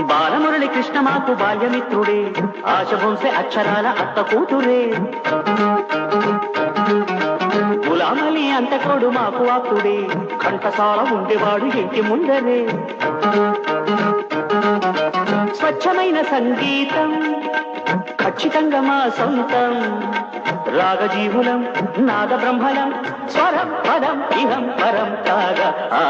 బాలమురళి కృష్ణ మాకు బాల్యమిత్రుడే ఆశ అక్షరాల అత్త కూతురే. గులామలి అంతకోడు మాకు ఆప్తుడే కంఠసాల ఉండేవాడు ఇంటి ముందరే. స్వచ్ఛమైన సంగీతం ఖచ్చితంగా మా సొంతం. రాగజీవులం నాద బ్రహ్మలం స్వరం పదం ఇహం పరం కాగా ఆ,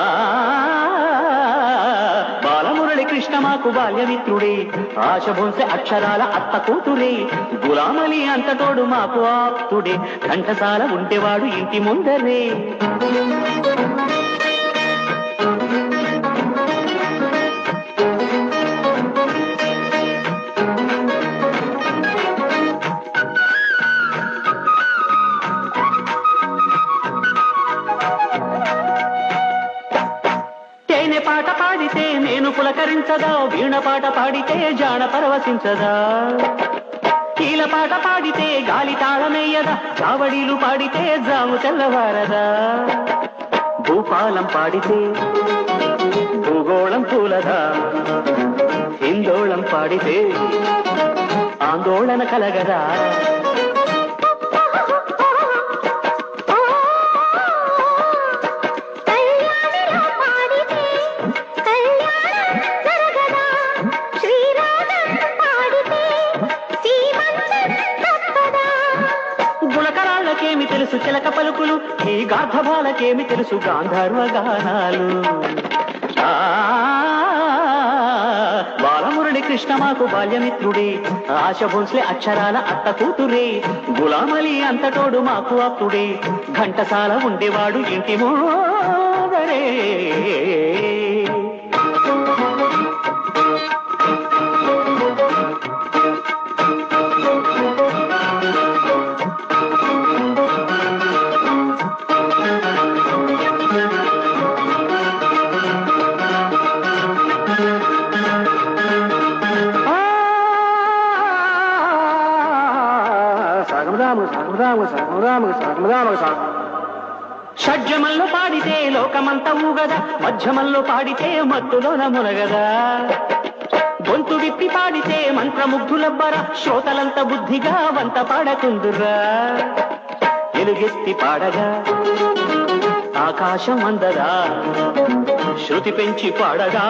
నాకు కృష్ణ మాకు బాల్యమిత్రుడే. ఆశ అక్షరాల అత్త కూతురే. గులామలి అంతటోడు మాకు ఆప్తుడే. ఘంటసాల ఉండేవాడు ఇంటి ముందరే. పాడితే నేను పులకరించదా? వీణ పాట పాడితే జాణ పరవశించదా? కీల పాట పాడితే గాలి తాళమేయదా? కావడీలు పాడితే జాము తెల్లవారదా? భూపాలం పాడితే భూగోళం పూలదా? హిందోళం పాడితే ఆందోళన కలగదా? ఈ గార్ధబాలకేమి తెలుసు గాంధర్వ గానాలు ఆ, బాలమురళి కృష్ణ మాకు బాల్యమిత్రుడే. ఆశ భోన్స్లే అక్షరాల అత్త కూతురే. గులామలి అంతటోడు మాకు అప్పుడే. ఘంటసాల ఉండేవాడు ఇంటి మోదరే. షడ్జమల్లో పాడితే లోకమంత ఊగదా మధ్యమల్లో పాడితే మత్తులోన మునగదా. గొంతు విప్పి పాడితే మంత్రముగ్ధులబ్బరా శ్రోతలంత బుద్ధిగా వంత పాడకుందురా. ఎలుగెత్తి పాడగా ఆకాశం అందదా శృతి పెంచి పాడగా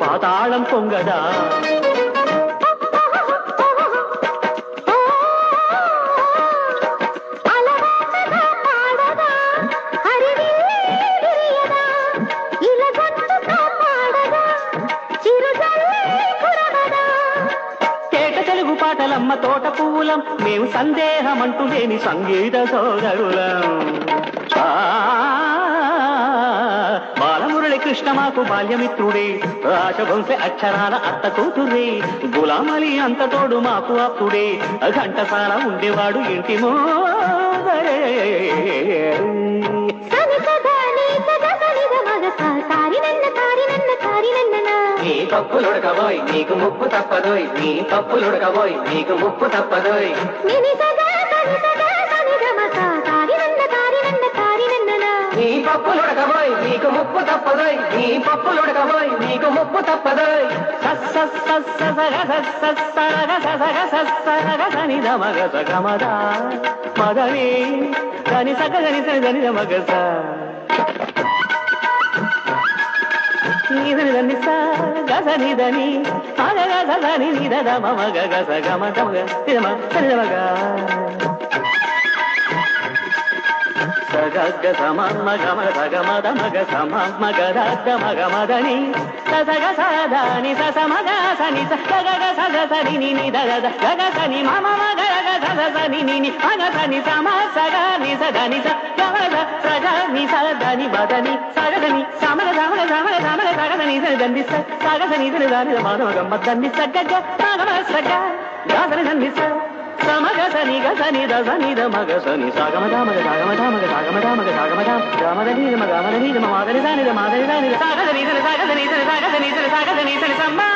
పాతాళం పొంగదా. తోటలమ్మ తోట పువ్వులం మేము సందేహమంటూ లేని సంగీత సోదరులం. బాలమురళి కృష్ణ మాకు బాల్యమిత్రుడే. రాజవంశ అక్షరాల అత్త కూతురే. గులామలి అంత తోడు మాకు అప్పుడే. ఘంటసాల ఉండేవాడు ఇంటి మోదరే. సారి. నన్న సారి నన్న నీ పప్పులుడకబోయ్ నీకు ముప్పు తప్పదోయ్ నీ పప్పులుడకబోయ్ నీకు ముప్పు తప్పదోయ్ నీ పప్పులుడకబోయ్ నీకు ముప్పు తప్పదోయ్ నీ పప్పులుడకబోయ్ నీకు ముప్పు తప్పదోయ్ మదని దని సగ దని సని దని మగస నీదని దని స గస నిదని అగ గస నిద దమ మగ గస గమ దమ నిదమ సని మగ సగగ సమమ్మ గమ సగ మద మగ సమమ్మ గద మగ మదని సగ సదాని స సమగ సని స సగ సని నిని ని దగ గగ సని మమ మగ గగ సగ సని నిని మగ సని సమ సగ ని సగ ని స గమ సగ ని స దని బదని సగ దని సమగ సమగ సమగ సమగ స దండి స సగ సని దని దాని మానవ గమ్మ దండి స గగ సగ గాసని దండి స సమగ సని గ సని ద సని ద మగ సని సాగమ దామగ సాగమ దామగ సాగమ దామగ సాగమ దామ రామద ద ని ద మగ గమ ద మాదని దాని ద మాదని దాని సాగద సాగ సాగద దని సాగద దని సాగద సాగ సమ్మ